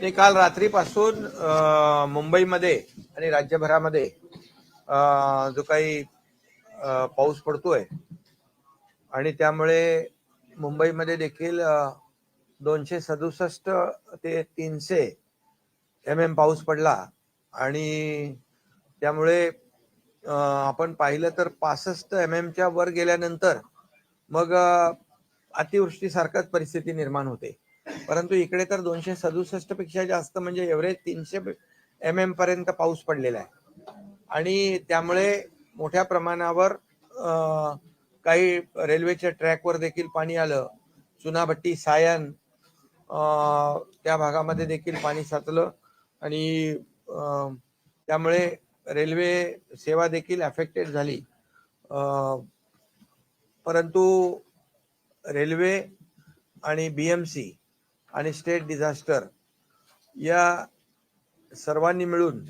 ते काल रात्रीपासून मुंबईमध्ये आणि राज्यभरामध्ये जो काही पाऊस पडतोय. आणि त्यामुळे मुंबईमध्ये देखील दोनशे सदुसष्ट ते तीनशे एम एम पाऊस पडला. आणि त्यामुळे आपण पाहिलं तर पासष्ट एम एमच्या वर गेल्यानंतर मग अतिवृष्टीसारखाच अतिवृष्टीसारखंच परिस्थिती निर्माण होते. परंतु इकडे तर दोनशे सदुसष्टपेक्षा जास्त म्हणजे एव्हरेज तीनशे एम एम पर्यंत पाऊस पडलेला आहे. आणि त्यामुळे मोठ्या प्रमाणावर काही रेल्वेच्या ट्रॅकवर देखील पाणी आलं. चुनाभट्टी सायन त्या भागामध्ये देखील पाणी साचलं. आणि त्यामुळे रेल्वे सेवा देखील अफेक्टेड झाली. परंतु रेल्वे आणि बी एम सी आणि स्टेट डिझास्टर या सर्वांनी मिळून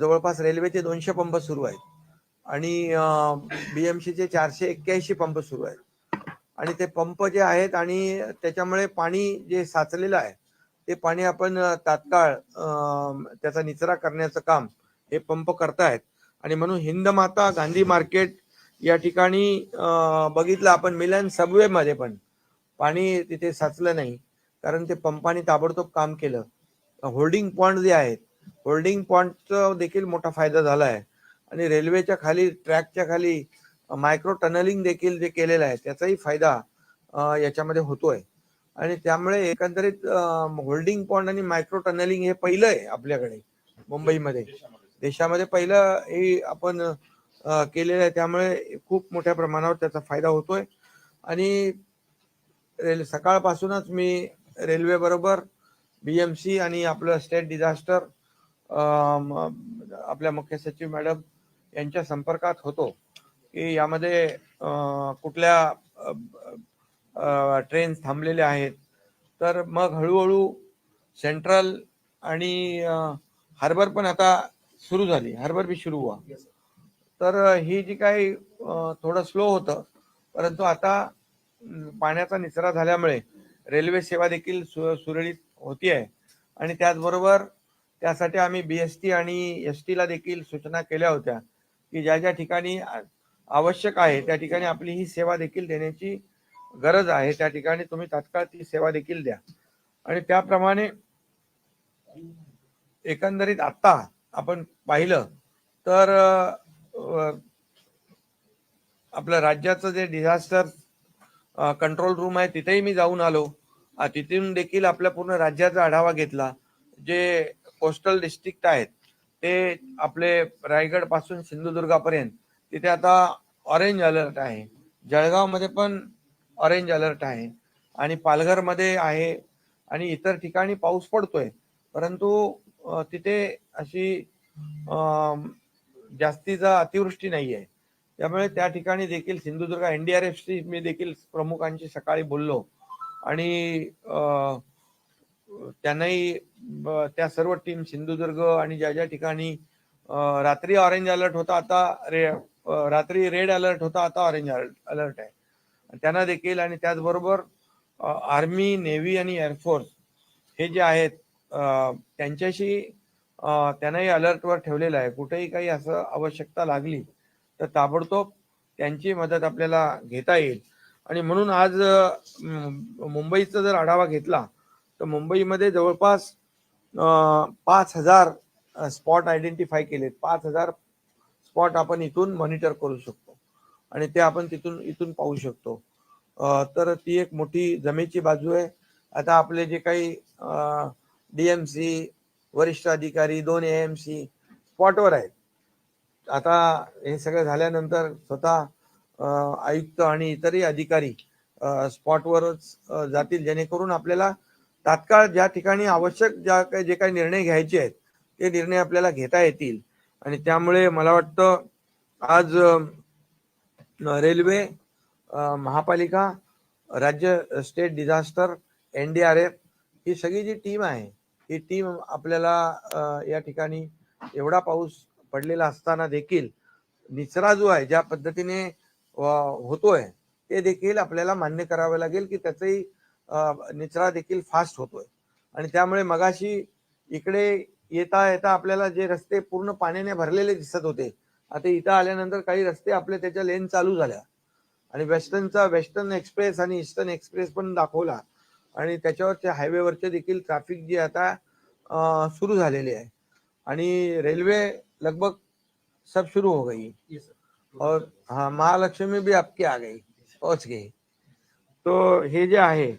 जवळपास रेल्वेचे दोनशे पंप सुरू आहेत आणि बीएमसीचे चारशे एक्क्याऐंशी पंप सुरू आहेत. आणि ते पंप जे आहेत आणि त्याच्यामुळे पाणी जे साचलेलं आहे ते पाणी आपण तात्काळ त्याचा निचरा करण्याचं काम हे पंप करतायत आणि म्हणून हिंद माता गांधी मार्केट या ठिकाणी बघितलं आपण मिलन सबवे मध्ये पण पाणी तिथे साचलं नाही. कारण ते पंपाने ताबडतोब काम केलं. होल्डिंग पॉईंट जे आहेत होल्डिंग पॉईंटचा देखील मोठा फायदा झाला आहे आणि रेल्वेच्या खाली ट्रॅकच्या खाली मायक्रो टनलिंग देखील जे केलेलं आहे त्याचाही फायदा याच्यामध्ये होतोय. आणि त्यामुळे एकंदरीत होल्डिंग पॉइंट आणि मायक्रो टनलिंग हे पहिलं आहे आपल्याकडे मुंबईमध्ये. देशामध्ये पहिलं हे आपण केलेलं आहे. त्यामुळे खूप मोठ्या प्रमाणावर त्याचा फायदा होतोय. आणि रेल सकाळपासूनच मी रेल्वे बरोबर बीएमसी आणि आपलं स्टेट डिझास्टर आपल्या मुख्य सचिव मॅडम यांच्या संपर्कात होतो. की यामध्ये कुठल्या ट्रेन थांबलेल्या आहेत. तर मग हळूहळू सेंट्रल आणि हार्बर पण आता सुरू झाली. हार्बर बी सुरू व्हा. तर ही जी काही थोडं स्लो होतं परंतु आता पाण्याचा निचरा झाल्यामुळे रेल्वे सेवा देखील सु सुरळीत होती आहे आणि त्याचबरोबर त्यासाठी आम्ही बी एस टी आणि एस टीला देखील सूचना केल्या होत्या की ज्या ज्या ठिकाणी आवश्यक आहे त्या ठिकाणी आपली ही सेवा देखील देण्याची गरज आहे त्या ठिकाणी तुम्ही तात्काळ ती सेवा देखील द्या. आणि त्याप्रमाणे एकंदरीत आत्ता आपण पाहिलं तर आपलं राज्याचं जे डिझास्टर कंट्रोल रूम आहे तिथेही मी जाऊन आलो. तिथून देखील आपल्या पूर्ण राज्याचा आढावा घेतला. जे कोस्टल डिस्ट्रिक्ट आहेत ते आपले रायगडपासून सिंधुदुर्गापर्यंत तिथे आता ऑरेंज अलर्ट आहे. जळगावमध्ये पण ऑरेंज अलर्ट आहे. आणि पालघरमध्ये आहे. आणि इतर ठिकाणी पाऊस पडतोय. परंतु तिथे अशी जास्तीचा अतिवृष्टी नाही आहे त्यामुळे त्या ठिकाणी देखील सिंधुदुर्ग एनडीआरएफची मी देखील प्रमुखांशी सकाळी बोललो. आणि त्यांनाही त्या सर्व टीम सिंधुदुर्ग आणि ज्या ज्या ठिकाणी रात्री ऑरेंज अलर्ट होता आता रे रात्री रेड अलर्ट होता आता ऑरेंज अलर्ट आहे. त्यांना देखील आणि त्याचबरोबर आर्मी नेव्ही आणि एअरफोर्स हे जे आहेत त्यांच्याशी त्यांनाही अलर्टवर ठेवलेलं आहे. कुठेही काही असं आवश्यकता लागली तर ताबडतोब त्यांची मदत आपल्याला घेता येईल. आणि म्हणून आज मुंबईचा जर आढावा घेतला तर मुंबईमध्ये जवळपास पाच हजार स्पॉट आयडेंटिफाय केलेत. पाच हजार स्पॉट आपण इथून मॉनिटर करू शकतो. आणि ते आपण तिथून इथून पाहू शकतो. तर ती एक मोठी जमेची बाजू आहे. आता आपले जे काही डीएमसी वरिष्ठ अधिकारी दोन एएमसी स्पॉटवर आहेत. आता हे सगळं झाल्यानंतर स्वतः आयुक्त आणि इतरही अधिकारी स्पॉटवरच जातील जेणेकरून आपल्याला तात्काळ ज्या ठिकाणी आवश्यक ज्या काही जे काही निर्णय घ्यायचे आहेत ते निर्णय आपल्याला घेता येतील. आणि त्यामुळे मला वाटतं आज रेल्वे महापालिका राज्य state disaster N D R F ही सगळी जी टीम आहे ही टीम आपल्याला या ठिकाणी एवढा पाऊस पडलेला असताना देखील निचरा जो आहे ज्या पद्धतीने होतोय ते देखील आपल्याला मान्य करावं लागेल की त्याचाही निचरा देखील फास्ट होतोय. आणि त्यामुळे मगाशी इकडे येता येता आपल्याला जे रस्ते पूर्ण पाण्याने भरलेले दिसत होते आता इथं आल्यानंतर काही रस्ते आपले त्याच्या लेन चालू झाल्या. आणि वेस्टर्नचा वेस्टर्न एक्सप्रेस आणि ईस्टर्न एक्सप्रेस पण दाखवला. आणि त्याच्यावरचे हायवेवरचे देखील ट्रॅफिक जी आता सुरू झालेली आहे. आणि रेल्वे लगभग सब शुरू हो गई। और हाँ महालक्ष्मी भी आपकी आ गई पहुंच गई। तो हे जे आहे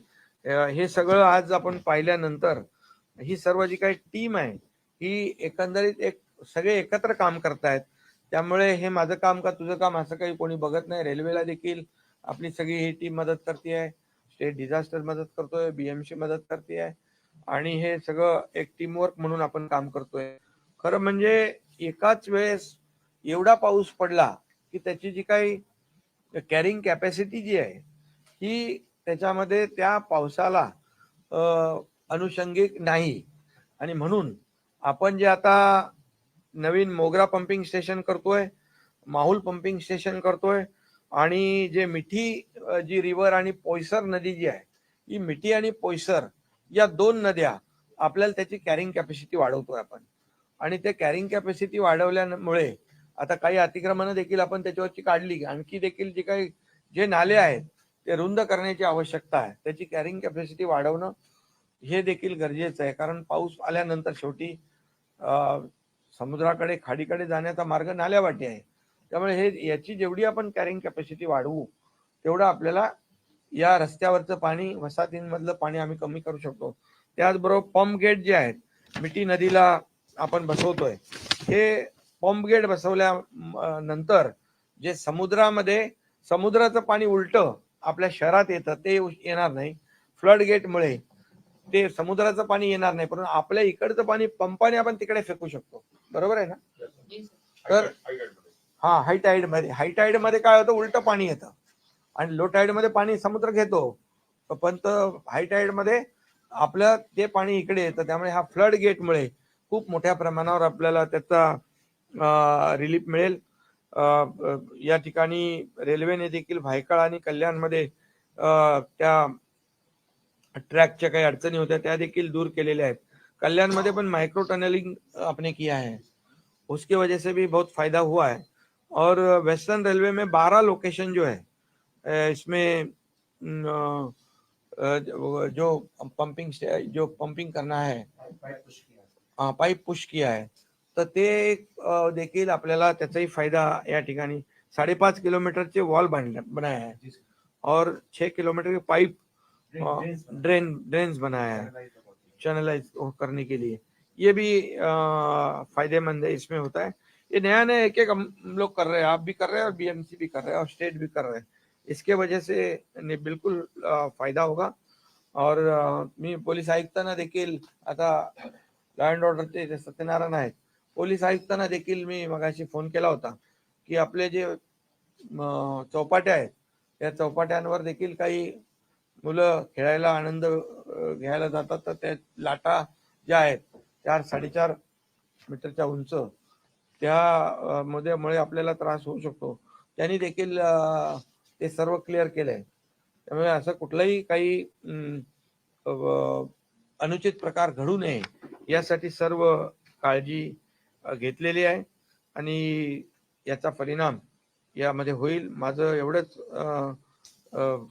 हे सगळं आज आपण पाहिल्यानंतर ही सर्व जी काही टीम आहे ही एकंदरीत एक सगळे एकत्र काम करतायत. त्यामुळे हे माझं काम का तुझं काम असं काही कोणी बघत नाही. रेल्वेला देखील आपली सगळी ही टीम मदत करते आहे स्टेट डिझास्टर मदत करतोय बीएमसी मदत करते आहे आणि हे सगळं एक टीमवर्क म्हणून आपण काम करतोय. खरं म्हणजे एकाच वेळेस एवढा पाऊस पडला की त्याची जी काही कॅरिंग कॅपॅसिटी जी आहे ही त्याच्यामध्ये त्या पावसाला अनुषंगिक नाही. आणि म्हणून आपण जे आता नवीन मोगरा पंपिंग स्टेशन करतोय माहुल पंपिंग स्टेशन करतोय आणि जे मिठी जी रिव्हर आणि पोयसर नदी जी आहे ही मिठी आणि पोयसर या दोन नद्या आपल्याला त्याची कॅरिंग कॅपॅसिटी वाढवतोय आपण. आणि ते कॅरिंग कॅपॅसिटी वाढवल्यामुळे आता काही अतिक्रमणं देखील आपण त्याच्यावरची काढली. आणखी देखील जे काही जे नाले आहेत ते रुंद करण्याची आवश्यकता आहे. त्याची कॅरिंग कॅपॅसिटी वाढवणं हे देखील गरजेचं आहे. कारण पाऊस आल्यानंतर शेवटी समुद्राकडे खाडीकडे जाण्याचा मार्ग नाल्यावाटी आहे. त्यामुळे हे याची जेवढी आपण कॅरिंग कॅपॅसिटी वाढवू तेवढं आपल्याला या रस्त्यावरचं पाणी वसाहतींमधलं पाणी आम्ही कमी करू शकतो. त्याचबरोबर पंप गेट जे आहेत मिठी नदीला आपण बसवतोय. हे पंप गेट बसवल्या नंतर जे समुद्रामध्ये समुद्राचं पाणी उलट आपल्या शहरात येतं ते येणार नाही. फ्लड गेटमुळे ते समुद्राचं पाणी येणार नाही परंतु आपल्या इकडचं पाणी पंपाने आपण तिकडे फेकू शकतो. बरोबर आहे ना? तर हा हाय टाईडमध्ये हाय टाईडमध्ये काय होतं? उलट पाणी येतं. आणि लो टाईडमध्ये पाणी समुद्र घेतो. पण हाय टाईडमध्ये आपलं ते पाणी इकडे येतं. त्यामुळे हा फ्लड गेटमुळे खूप मोठ्या प्रमाणावर आपल्याला त्याचा रिलीफ मिळेल. या ठिकाणी रेल्वेने देखील भायखळा आणि कल्याणमध्ये त्या ट्रॅकच्या काही अडचणी होत्या त्या देखील दूर केलेल्या आहेत. कल्याण में पण माइक्रो टनलिंग आपने किया है उसकी वजह से भी बहुत फ़ायदा हुआ है. और वेस्टर्न रेलवे में बारह लोकेशन जो है इसमें जो- पंपिंग जो पंपिंग करना हा, पाईप पुश किया आहे. तर ते देखील आपल्याला त्याचाही फ़ायदा या ठिकाणी. साडेपाच किलोमीटरचे वॉल बांधले बनाया है और छह किलोमीटर के पाइप ड्रेन ड्रेन्स बनाया है. चैनलाइज करने के लिए. ये भी फ़ायदेमंद है इसमें होता है. ये नया नया एक एक हम लोग कर रहे हैं. आप भी कर रहे हैं और बीएमसी भी कर रहे हैं और स्टेट भी कर रहे हैं. इसके वजह से ने बिलकुल फ़ायदा होगा. और मी पोलीस आयुक्तांना देखील आता लॉ अँड ऑर्डरचे सत्यनारायण आहेत पोलीस आयुक्तांना देखील मी मगाशी फोन केला होता की आपले जे चौपाट्या आहेत त्या चौपाट्यांवर देखील काही मुलं खेळायला आनंद घ्यायला जातात. तर त्या लाटा ज्या आहेत चार साडेचार मीटरच्या उंच त्या मध्ये मुळे आपल्याला त्रास होऊ शकतो. त्यांनी देखील ते सर्व क्लिअर केलंय. त्यामुळे असं कुठलाही काही अनुचित प्रकार घडू नये. यासाठी सर्व काळजी घेतलेली आहे आणि याचा परिणाम यामध्ये होईल. माझं एवढंच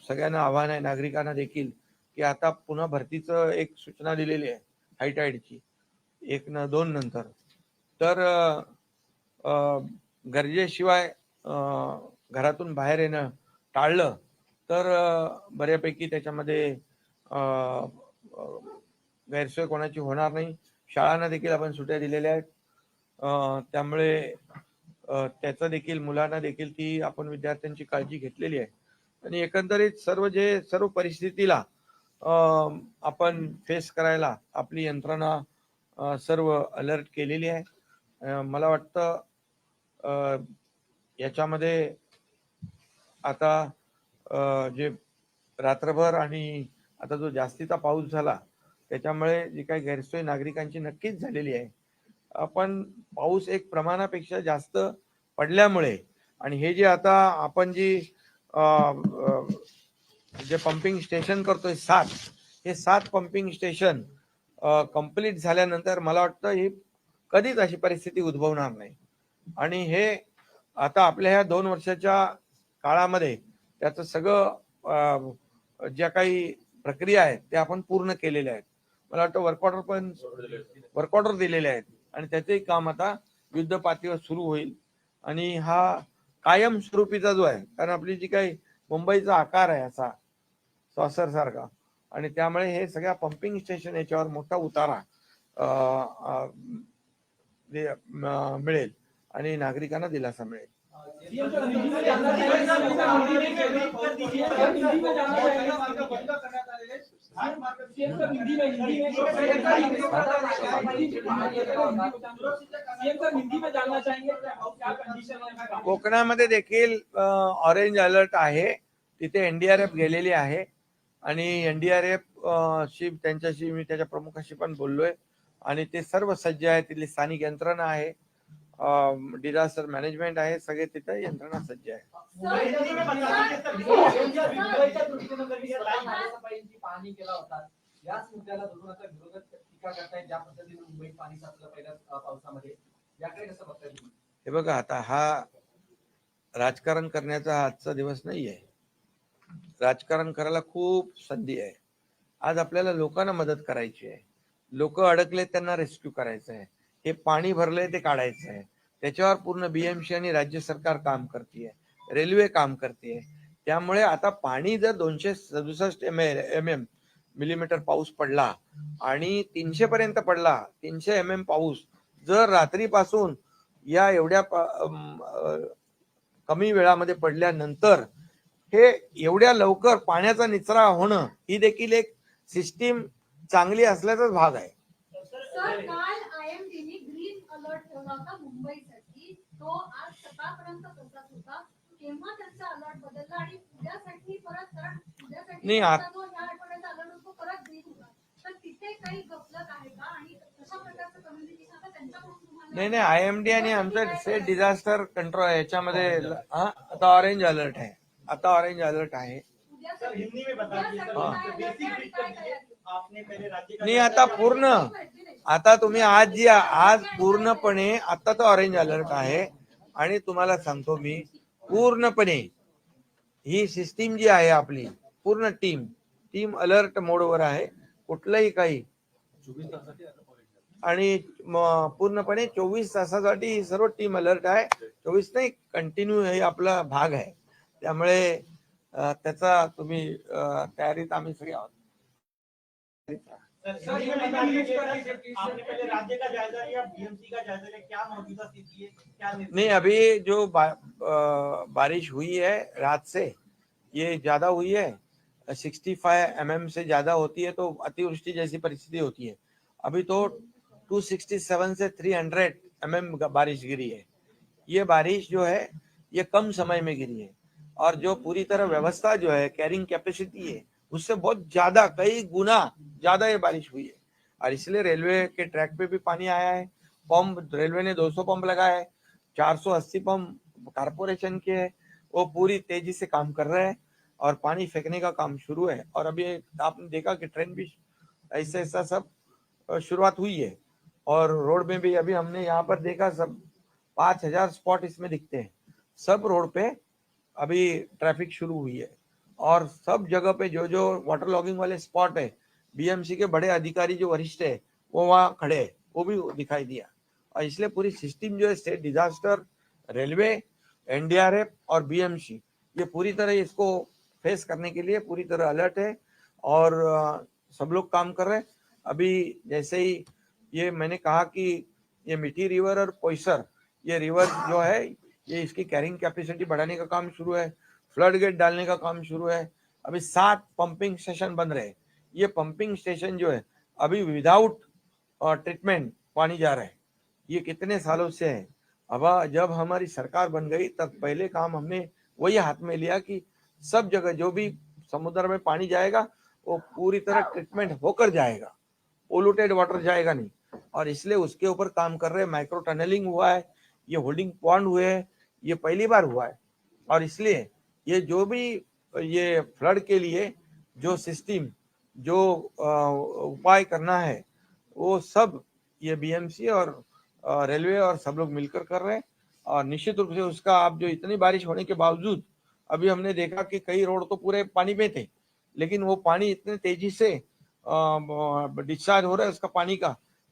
सगळ्यांना आव्हान आहे नागरिकांना देखील की आता पुन्हा भरतीचं एक सूचना दिलेली आहे हायटाईडची एक न दोन नंतर. तर गरजेशिवाय घरातून बाहेर येणं टाळलं तर बऱ्यापैकी त्याच्यामध्ये गैरसोय कोणाची होणार नाही. शाळांना देखील आपण सुट्या दिलेल्या आहेत. त्यामुळे त्याचा त्याचं देखील मुलांना देखील ती आपण विद्यार्थ्यांची काळजी घेतलेली आहे. आणि एकंदरीत सर्व जे सर्व परिस्थितीला आपण फेस करायला आपली यंत्रणा सर्व अलर्ट केलेली आहे. मला वाटतं याच्यामध्ये आता जे रात्रभर आणि आता जो जास्तीचा पाऊस झाला त्याच्यामुळे जी काही गैरसोय नागरिकांची नक्कीच झालेली आहे. आपण पाऊस एक प्रमाणापेक्षा जास्त पडल्यामुळे आणि हे जे आता आपण जी जे पंपिंग स्टेशन करतोय सात हे सात पंपिंग स्टेशन कंप्लीट झाल्यानंतर मला वाटतं ही कधीच अशी परिस्थिती उद्भवणार नाही. आणि हे आता आपल्या ह्या दोन वर्षाच्या काळामध्ये त्याचं सगळं ज्या काही प्रक्रिया आहेत त्या आपण पूर्ण केलेल्या आहेत. मला वाटतं वर्क ऑर्डर पण वर्क ऑर्डर दिलेले आहेत. आणि त्याचंही काम आता युद्ध पातळीवर सुरू होईल. आणि हा कायम स्वरूपीचा जो आहे कारण आपली जी काही मुंबईचा आकार आहे असा सॉसर सारखा आणि त्यामुळे हे सगळ्या पंपिंग स्टेशन याच्यावर मोठा उतारा मिळेल. आणि नागरिकांना दिलासा मिळेल. कोकणामध्ये देखील ऑरेंज अलर्ट आहे. तिथे एनडीआरएफ गेलेली आहे. आणि एनडीआरएफ शी त्यांच्याशी मी त्याच्या प्रमुखाशी पण बोललोय. आणि ते सर्व सज्ज आहे तिथली स्थानिक यंत्रणा आहे. डिझास्टर मॅनेजमेंट आहे सगळे तिथे यंत्रणा सज्ज आहे. याच मुद्द्याला धरून आता विरोधक टीका करतायत ज्या पद्धतीने मुंबईत पाणी साचलं पहिल्या पावसामध्ये याकडे कसं हे बघा आता हा राजकारण करण्याचा आजचा दिवस नाही आहे राजकारण करायला खूप संधी आहे. आज आपल्याला लोकांना मदत करायची आहे. लोक अडकले त्यांना रेस्क्यू करायचं आहे हे पाणी भरलंय ते काढायचं आहे त्याच्यावर पूर्ण बीएमसी आणि राज्य सरकार काम करते रेल्वे काम करते त्यामुळे आता पाणी जर दोनशे सदुसष्ट एम एम एम मिलीमीटर पाऊस पडला आणि तीनशे पर्यंत पडला तीनशे एम एम पाऊस जर रात्रीपासून या एवढ्या कमी वेळामध्ये पडल्यानंतर हे एवढ्या लवकर पाण्याचा निचरा होणं ही देखील एक सिस्टीम चांगली असल्याचाच भाग आहे सर काल आयएमडीने ग्रीन अलर्ट ठेवला होता मुंबईसाठी. तो आज सकाळपर्यंत तसाच होता केव्हा त्यांचा अलर्ट बदलला आणि उद्यासाठी परत कारण उद्यासाठी ह्या आठवड्याचा अलर्ट होतो परत ग्रीन होता. तर तिथे काही गफलत आहे का? आणि कशा प्रकारचं कम्युनिकेशन आता त्यांच्याकडून तुम्हाला नाही नाही आय एम डी आणि आमचं स्टेट डिझास्टर कंट्रोल याच्यामध्ये हा, आता ऑरेंज अलर्ट आहे. आता ऑरेंज अलर्ट आहे. हिंदी में बता दीजिए? आपने पहले राज्य नाही आता पूर्ण आता तुम्ही आज जी आज पूर्णपणे आता तर ऑरेंज अलर्ट आहे. आणि तुम्हाला सांगतो मी पूर्णपणे ही सिस्टीम जी आहे आपली पूर्ण टीम टीम अलर्ट मोडवर आहे. कुठलंही काही. आणि पूर्णपणे चोवीस तासासाठी ही सर्व टीम अलर्ट आहे. चोवीस नाही कंटिन्यू हे आपला भाग आहे. त्यामुळे त्याचा तुम्ही तयारीत आम्ही सगळे आहोत. सर हिंदी में बता दीजिए सर आपने पहले राज्य का जायजा लिया बीएमसी का जायजा लिया क्या मौजूदा स्थिति है क्या निर्णय? नहीं अभी जो बा, बारिश हुई है रात से ये ज़्यादा हुई है सिक्सटी फाइव एम एम से ज़्यादा होती है तो अतिवृष्टि जैसी परिस्थिति होती है। अभी तो 267 से 300 एम एम बारिश गिरी है। ये बारिश जो है ये कम समय में गिरी है। और जो पूरी तरह व्यवस्था जो है कैरिंग कैपेसिटी है उससे बहुत ज़्यादा, कई गुना ज़्यादा ये बारिश हुई है। और इसलिए रेलवे के ट्रैक पे भी पानी आया है। पंप, रेलवे ने 200 पंप लगाया है। 480 पंप कारपोरेशन के है। वो पूरी तेज़ी से काम कर रहे हैं और पानी फेंकने का काम शुरू है। और अभी आपने देखा कि ट्रेन भी ऐसा ऐसा सब शुरुआत हुई है। और रोड में भी अभी हमने यहाँ पर देखा सब पाँच हज़ार स्पॉट इसमें दिखते हैं। सब रोड पे अभी ट्रैफ़िक शुरू हुई है। और सब जगह पे जो जो वाटर लॉगिंग वाले स्पॉट है बीएमसी के बड़े अधिकारी जो वरिष्ठ है, वो वहाँ खड़े हैं, वो भी दिखाई दिया। और इसलिए पूरी सिस्टम जो है स्टेट डिजास्टर रेलवे एनडीआरएफ और बीएमसी ये पूरी तरह इसको फेस करने के लिए पूरी तरह अलर्ट है और सब लोग काम कर रहे हैं। अभी जैसे ही ये मैंने कहा कि ये मिठी रिवर और पोइसर ये रिवर जो है, ये इसकी कैरिंग कैपेसिटी बढ़ाने का काम शुरू है। फ्लड गेट डालने का काम शुरू है। अभी सात पंपिंग स्टेशन बन रहे हैं। ये पंपिंग स्टेशन जो है, अभी विदाउट ट्रीटमेंट पानी जा रहा है। ये कितने सालों से है? अब जब हमारी सरकार बन गई, तब पहले काम हमने वही हाथ में लिया कि सब जगह जो भी समुद्र में पानी जाएगा, वो पूरी तरह ट्रीटमेंट होकर जाएगा। पोल्यूटेड वाटर जाएगा नहीं। और इसलिए उसके ऊपर काम कर रहे माइक्रो टनलिंग हुआ है, ये होल्डिंग पॉन्ड हुए हैं, ये पहली बार हुआ है। और इसलिए ये जो भी, ये फ्लड के लिए जो सिस्टम, जो उपाय करना है, वो सब ये बीएमसी और रेलवे और सब लोग मिलकर कर रहे हैं। और निश्चित रूप से उसका आप जो इतनी बारिश होने के बावजूद, अभी हमने देखा कि कई रोड तो पूरे पानी में थे, लेकिन वो पानी इतने तेज़ी से डिस्चार्ज हो रहा है उसका पानी का,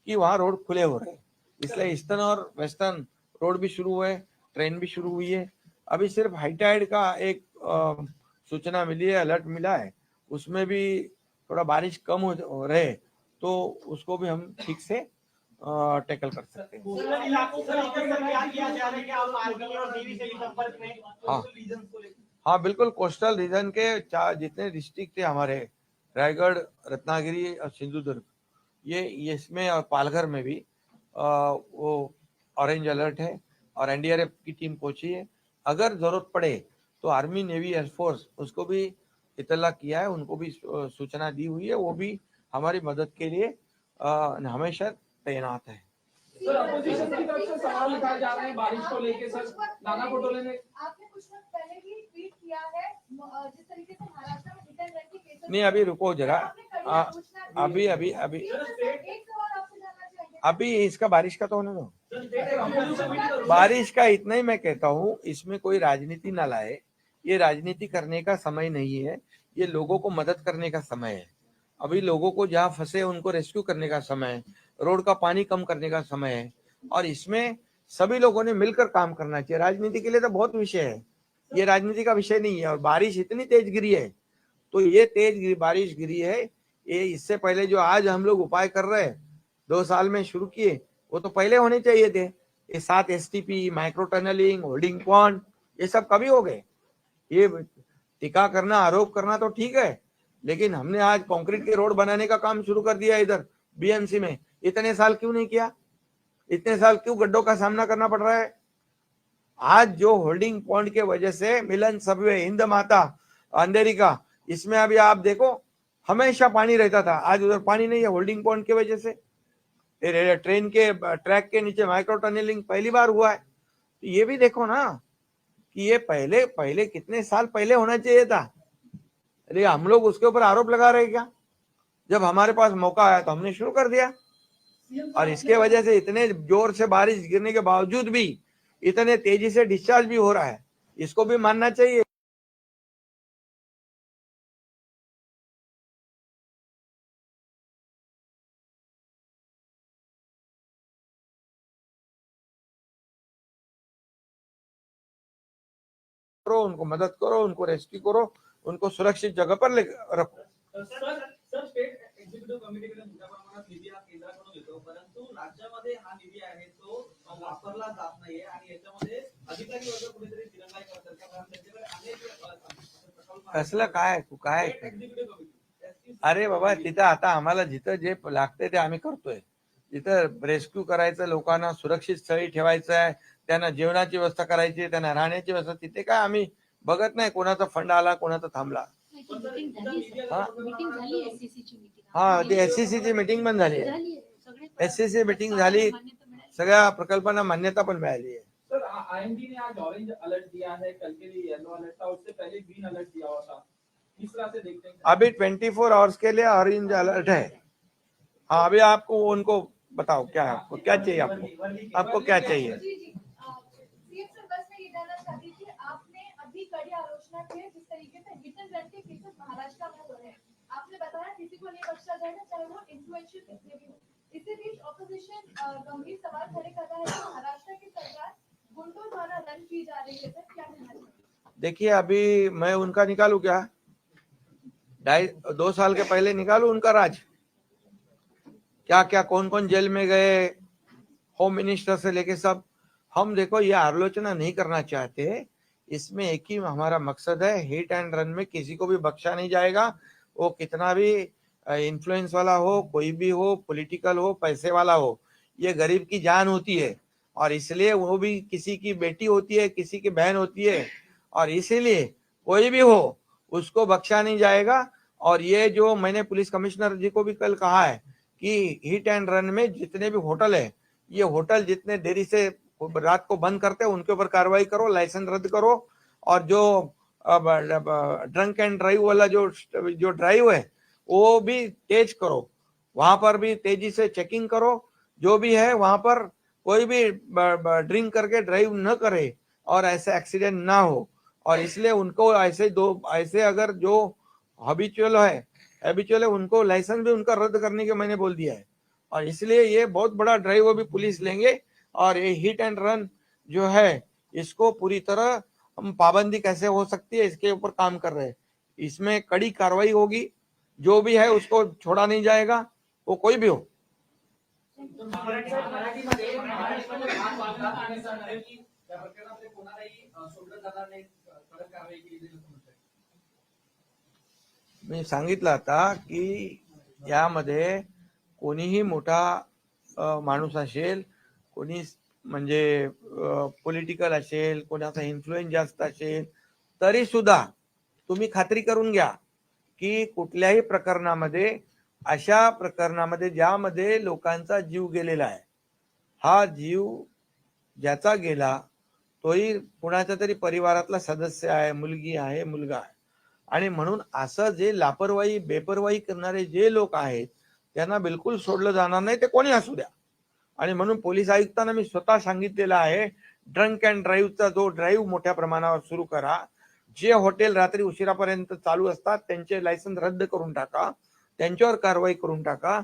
कि वहाँ रोड खुले हो रहे हैं। इसलिए ईस्टर्न और वेस्टर्न रोड भी शुरू हुए ट्रेन भी शुरू हुई है अभी सिर्फ़ हाईटाइड का एक सूचना मिली है अलर्ट मिला है। उसमें भी थोड़ा बारिश कम हो, रहे तो उसको भी हम ठीक से टैकल कर सकते हैं। है हाँ। बिल्कुल कोस्टल रीजन के चार जितने डिस्ट्रिक्ट थे हमारे रायगढ़ रत्नागिरी और सिंधुदुर्ग ये इसमें और पालघर में भी अ, वो ऑरेंज अलर्ट है और एनडीआरएफ की टीम पहुँची है। अगर ज़रूरत पड़े तो आर्मी नेवी एयरफोर्स उसको भी इतला किया है उनको भी सूचना दी हुई है वो भी हमारी मदद के लिए हमेशा तैनात है। सर अपोजिशन की तरफ़ से सवाल उठाए जा रहे हैं बारिश को लेके सर। नाना पटोले ने आपने कुछ वक्त पहले भी ट्वीट किया है जिस तरीके से महाराष्ट्र में नहीं अभी रुको जरा। अभी अभी अभी एक सवाल आपसे जानना चाहेंगे अभी इसका बारिश का तो होने दो। बारिश का इतना ही मैं कहता हूँ, इसमें कोई राजनीति न लाए। ये राजनीति करने का समय नहीं है, ये लोगों को मदद करने का समय है। अभी लोगों को जहाँ फंसे उनको रेस्क्यू करने का समय है, रोड का पानी कम करने का समय है। और इसमें सभी लोगों ने मिलकर काम करना चाहिए। राजनीति के लिए तो बहुत विषय है। ये राजनीति का विषय नहीं है। और बारिश इतनी तेज गिरी है तो ये तेज गिरी- बारिश गिरी है, ये इससे पहले जो आज हम लोग उपाय कर रहे हैं दो साल में शुरू किए, वो तो पहले होने चाहिए थे। ये सात S micro tunnelling holding pond ये सब कभी हो गए। ये टीका करना, आरोप करना तो ठीक है, लेकिन हमने आज कंक्रीट के रोड बनाने का काम शुरू कर दिया इधर बीएमसी में। इतने साल क्यों नहीं किया? इतने साल क्यों गड्ढों का सामना करना पड़ रहा है? आज जो होल्डिंग पॉइंट के वजह से मिलन सबवे हिंद माता, अंधेरी का, इसमें अभी आप देखो, हमेशा पानी रहता था। आज उधर पानी नहीं है होल्डिंग पॉइंट की वजह से। ट्रेन के, ट्रैक के नीचे माइक्रो टनलिंग पहली बार हुआ है। तो ये भी देखो ना कि ये पहले पहले कितने साल पहले होना चाहिए था। अरे हम लोग उसके ऊपर आरोप लगा रहे क्या? जब हमारे पास मौका आया तो हमने शुरू कर दिया। और इसके वजह से इतने ज़ोर से बारिश गिरने के बावजूद भी इतने तेज़ी से डिस्चार्ज भी हो रहा है। इसको भी मानना चाहिए। उनको मदद करो उनको रेस्क्यू करो उनको सुरक्षित जगह पर ले रखो. कसलं काय तू काय अरे बाबा तिथं आता आम्हाला जिथं जे लागते ते आम्ही करतोय. तिथं रेस्क्यू करायचं लोकांना सुरक्षित स्थळी ठेवायचं आहे. त्यांना जेवणाची व्यवस्था करायची आहे, त्यांना राहण्याची व्यवस्था तिथे काय आम्ही बघत नाही कोणाचा फंड आला कोणाचा थांबला. हा? मीटिंग झाली एससीसी ची मीटिंग हा ती एससीसी मीटिंग पण झाली आहे. झाली मीटिंग. सगळ्या प्रकल्पांना मान्यता पण मिळाली आहे. सर आईएमडी ने आज ऑरेंज अलर्ट दिया है कल के लिए येलो अलर्ट था. उससे पहले ग्रीन अलर्ट दिया हुआ था. किस तरह से देखते हैं? अभी 24 आवर्स के लिए ऑरेंज अलर्ट है। हाँ अभी आपको उनको बताओ क्या आपको? क्या चाहिए आपको? आपको क्या चाहिए? कड़ी आलोचना की है, जिस तरीके से हिट एंड रन के केसेस महाराष्ट्र में हो रहे हैं। आपने बताया किसी को नहीं बख्शा जाएगा चाहे वो इन्फ्लुएंशियल कितने भी हो। इसी बीच ऑपोजिशन गंभीर सवाल खड़े कर रहा है कि महाराष्ट्र की सरकार गुंडों द्वारा रन की जा रही है, सर, क्या कहना चाहिए देखिए, अभी मैं उनका निकालू क्या? ढाई, दो साल के पहले निकालू उनका राज? क्या क्या कौन कौन जेल में गए होम मिनिस्टर से लेके सब? हम देखो, ये आलोचना नहीं करना चाहते। इसमें एक ही हमारा मकसद है हिट एंड रन में किसी को भी बख्शा नहीं जाएगा। वो कितना भी इन्फ्लुएंस वाला हो, कोई भी हो पॉलिटिकल हो, पैसे वाला हो, ये गरीब की जान होती है। और इसलिए वो भी किसी की बेटी होती है, किसी की बहन होती है, और इसीलिए कोई भी हो, उसको बख्शा नहीं जाएगा। और ये जो मैंने पुलिस कमिश्नर जी को भी कल कहा है कि हिट एंड रन में जितने भी होटल है, ये होटल जितने देरी से रात को बंद करते हैं, उनके ऊपर कार्रवाई करो, लाइसेंस रद्द करो, और जो ड्रंक एंड ड्राइव वाला जो जो ड्राइव है, वो भी तेज करो। वहाँ पर भी तेज़ी से चेकिंग करो। जो भी है, वहाँ पर कोई भी ड्रिंक करके ड्राइव न करे और ऐसे एक्सीडेंट ना हो। और इसलिए उनको ऐसे दो, ऐसे अगर जो हबिचुअल है हैबिचुअल है, उनको लाइसेंस भी उनका रद्द करने के मैंने बोल दिया है। और इसलिए ये बहुत बड़ा ड्राइव अभी पुलिस लेंगे। और ये हिट एंड रन जो है, इसको पूरी तरह हम पाबंदी कैसे हो सकती है, इसके ऊपर काम कर रहे हैं। इसमें कड़ी कार्रवाई होगी, जो भी है उसको छोड़ा नहीं जाएगा, वो कोई भी हो। मी सांगितलं आता की यामध्ये कोणीही मोठा माणूस असेल कोणी म्हणजे पॉलिटिकल असेल कोणाचा इन्फ्लुएन्स जास्त असेल तरी सुद्धा तुम्ही खात्री करून घ्या की कुठल्याही प्रकरणामध्ये अशा प्रकरणामध्ये ज्यामध्ये लोकांचा जीव गेलेला आहे हा जीव ज्याचा गेला तोही कुणाच्या तरी परिवारातला सदस्य आहे मुलगी आहे मुलगा आहे. आणि म्हणून असं जे लापरवाही बेपरवाही करणारे जे लोक आहेत त्यांना बिलकुल सोडलं जाणार नाही ते कोणी असू द्या. आणि म्हणून पोलीस आयुक्तांना मी स्वतः सांगितलेलं आहे ड्रंक अँड ड्राईव्हचा जो ड्राईव्ह मोठ्या प्रमाणावर सुरू करा. जे हॉटेल रात्री उशिरापर्यंत चालू असतात त्यांचे लायसन्स रद्द करून टाका त्यांच्यावर कारवाई करून टाका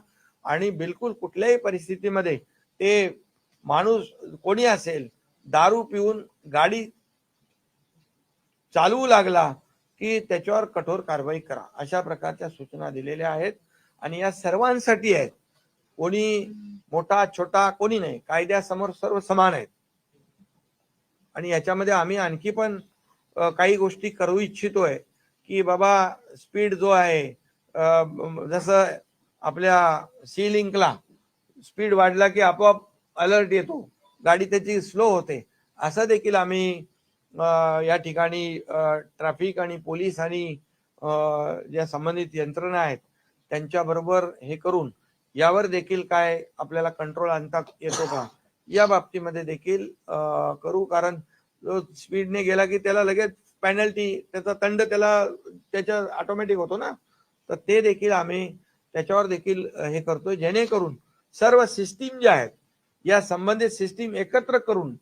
आणि बिलकुल कुठल्याही परिस्थितीमध्ये ते माणूस कोणी असेल दारू पिऊन गाडी चालवू लागला की त्याच्यावर कठोर कारवाई करा अशा प्रकारच्या सूचना दिलेल्या आहेत. आणि या सर्वांसाठी आहेत. कोणी मोठा छोटा कोणी नाही. कायद्यासमोर सर्व समान आहेत. आणि याच्यामध्ये आम्ही आणखी पण काही गोष्टी करू इच्छितोय की बाबा स्पीड जो आहे जसं आपल्या सी लिंकला स्पीड वाढला की आपोआप अलर्ट येतो. गाडी त्याची स्लो होते. असं देखील आम्ही या ठिकाणी ट्रॅफिक आणि पोलीस आणि ज्या संबंधित यंत्रणा आहेत त्यांच्याबरोबर हे करून यावर देखील काय आपल्याला कंट्रोल आणता येतो का? या बाबतीमध्ये देखील करू. कारण जो स्पीडने गेला की त्याला लगेच पॅनल्टी त्याचा दंड त्याला त्याच्या ऑटोमॅटिक होतो ना? तर ते देखील आम्ही त्याच्यावर देखील हे करतोय. जेणेकरून सर्व सिस्टीम ज्या आहेत या संबंधित सिस्टीम एकत्र करून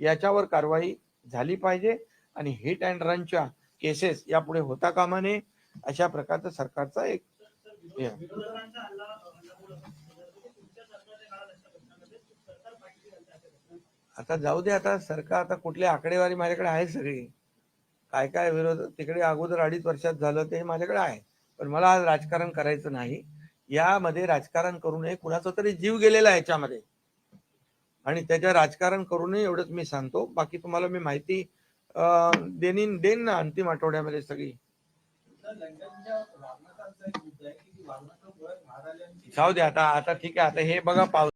याच्यावर कारवाई झाली पाहिजे. आणि हिट अँड रनच्या केसेस यापुढे होता कामा नये अशा प्रकारचा सरकारचा एक आता जाऊ दे आता सरकार आता कुठली आकडेवारी माझ्याकडे आहे सगळी. काय काय विरोध तिकडे अगोदर अडीच वर्षात झालं ते माझ्याकडे आहे. पण मला आज राजकारण करायचं नाही. यामध्ये राजकारण करू नये कुणाचा तरी जीव गेलेला आहे याच्यामध्ये. आणि त्याच्या राजकारण करू नये एवढंच मी सांगतो. बाकी तुम्हाला मी माहिती अं, देईन देईन ना अंतिम आठवड्यामध्ये सगळी. जाऊ दे आता आता ठीक आहे आता हे बघा पाऊस.